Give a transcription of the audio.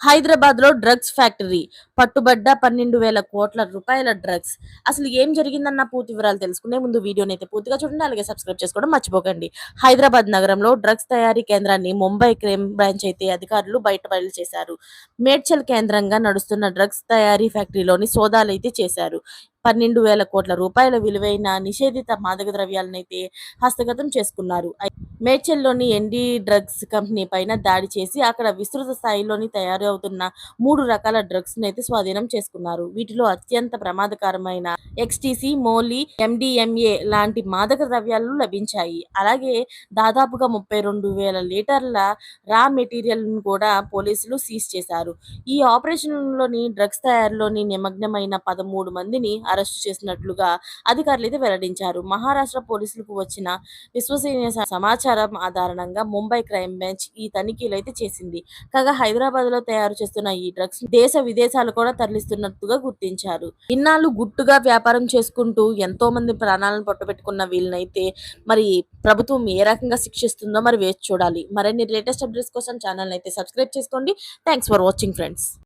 హైదరాబాద్లో drugs factory. పట్టుబడ్డ పన్నెండు వేల కోట్ల రూపాయల డ్రగ్స్. అసలు ఏం జరిగిందన్న పూర్తి వివరాలు తెలుసుకునే ముందు వీడియోని అయితే పూర్తిగా చూడండి అలాగే సబ్స్క్రైబ్ చేసుకోవడం మర్చిపోకండి. హైదరాబాద్ నగరంలో డ్రగ్స్ తయారీ కేంద్రాన్ని ముంబై క్రైమ్ బ్రాంచ్ అయితే అధికారులు బయట బయలు చేశారు. మేడ్చల్ కేంద్రంగా నడుస్తున్న డ్రగ్స్ తయారీ ఫ్యాక్టరీలోని సోదాలు అయితే చేశారు. పన్నెండు వేల కోట్ల రూపాయల విలువైన నిషేధిత మాదక ద్రవ్యాలనైతే హస్తగతం చేసుకున్నారు. మేడ్చల్లోని ఎన్డీ డ్రగ్స్ కంపెనీ పైన దాడి చేసి అక్కడ విస్తృత స్థాయిలోని తయారు అవుతున్న మూడు రకాల డ్రగ్స్ అయితే స్వాధీనం చేసుకున్నారు. వీటిలో అత్యంత ప్రమాదకరమైన ఎక్స్టీసీ మోలీ ఎండిఎంఏ లాంటి మాదక ద్రవ్యాలు లభించాయి. అలాగే దాదాపుగా ముప్పై రెండు వేల లీటర్ల రా మెటీరియల్ కూడా పోలీసులు సీజ్ చేశారు. ఈ ఆపరేషన్లోని డ్రగ్స్ తయారీలోని నిమగ్నమైన పదమూడు మందిని అరెస్టు చేసినట్లుగా అధికారులు అయితే వెల్లడించారు. మహారాష్ట్ర పోలీసులకు వచ్చిన విశ్వసనీయ సమాచారం సమాచారం ఆధారంగా ముంబై క్రైమ్ బ్రాంచ్ ఈ తనిఖీలు అయితే చేసింది. కాగా హైదరాబాద్లో తయారు చేస్తున్న ఈ డ్రగ్స్ దేశ విదేశాలు కూడా తరలిస్తున్నట్టుగా గుర్తించారు. ఇన్నాళ్ళు గుట్టుగా వ్యాపారం చేసుకుంటూ ఎంతో మంది ప్రాణాలను పట్టుబెట్టుకున్న వీళ్ళనైతే మరి ప్రభుత్వం ఏ రకంగా శిక్షిస్తుందో మరి వేచి చూడాలి. మరిన్ని లేటెస్ట్ అప్డేట్స్ కోసం ఛానల్ అయితే సబ్స్క్రైబ్ చేసుకోండి. Thanks for watching friends.